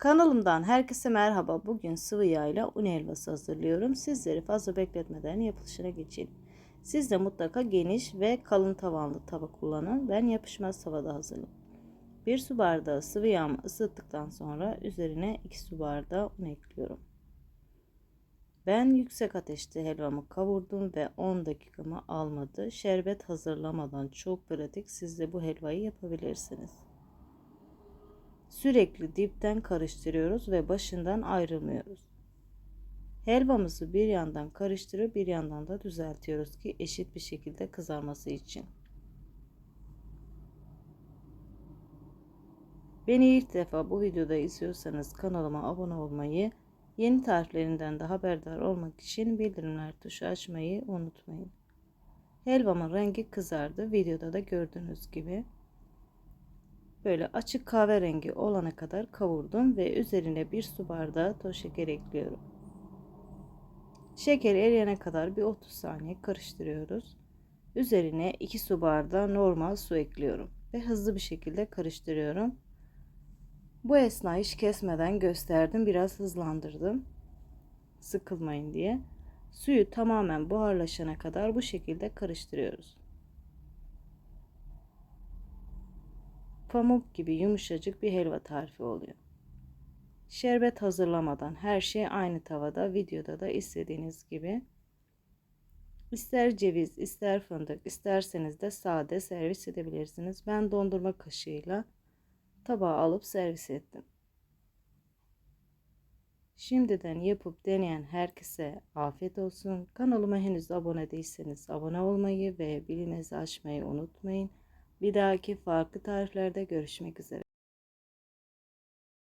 Kanalımdan herkese merhaba. Bugün sıvı yağ ile un helvası hazırlıyorum. Sizleri fazla bekletmeden yapılışına geçelim. Siz de mutlaka geniş ve kalın tavanlı tava kullanın. Ben yapışmaz tavada hazırladım. 1 su bardağı sıvı yağımı ısıttıktan sonra üzerine 2 su bardağı un ekliyorum. Ben yüksek ateşte helvamı kavurdum ve 10 dakikamı almadı. Şerbet hazırlamadan çok pratik. Siz de bu helvayı yapabilirsiniz. Sürekli dipten karıştırıyoruz ve başından ayrılmıyoruz. Helvamızı bir yandan karıştırıp bir yandan da düzeltiyoruz ki eşit bir şekilde kızarması için. Beni ilk defa bu videoda izliyorsanız kanalıma abone olmayı, yeni tariflerimden de haberdar olmak için bildirimler tuşu açmayı unutmayın. Helvamın rengi kızardı. Videoda da gördüğünüz gibi böyle açık kahverengi olana kadar kavurdum ve üzerine bir su bardağı toz şeker ekliyorum. Şeker eriyene kadar bir 30 saniye karıştırıyoruz. Üzerine 2 su bardağı normal su ekliyorum ve hızlı bir şekilde karıştırıyorum. Bu esna hiç kesmeden gösterdim. Biraz hızlandırdım. Sıkılmayın diye. Suyu tamamen buharlaşana kadar bu şekilde karıştırıyoruz. Pamuk gibi yumuşacık bir helva tarifi oluyor. Şerbet hazırlamadan her şey aynı tavada, videoda da istediğiniz gibi. İster ceviz, ister fındık, isterseniz de sade servis edebilirsiniz. Ben dondurma kaşığıyla tabağa alıp servis ettim. Şimdiden yapıp deneyen herkese afiyet olsun. Kanalıma henüz abone değilseniz abone olmayı ve bilinizi açmayı unutmayın. Bir dahaki farklı tariflerde görüşmek üzere.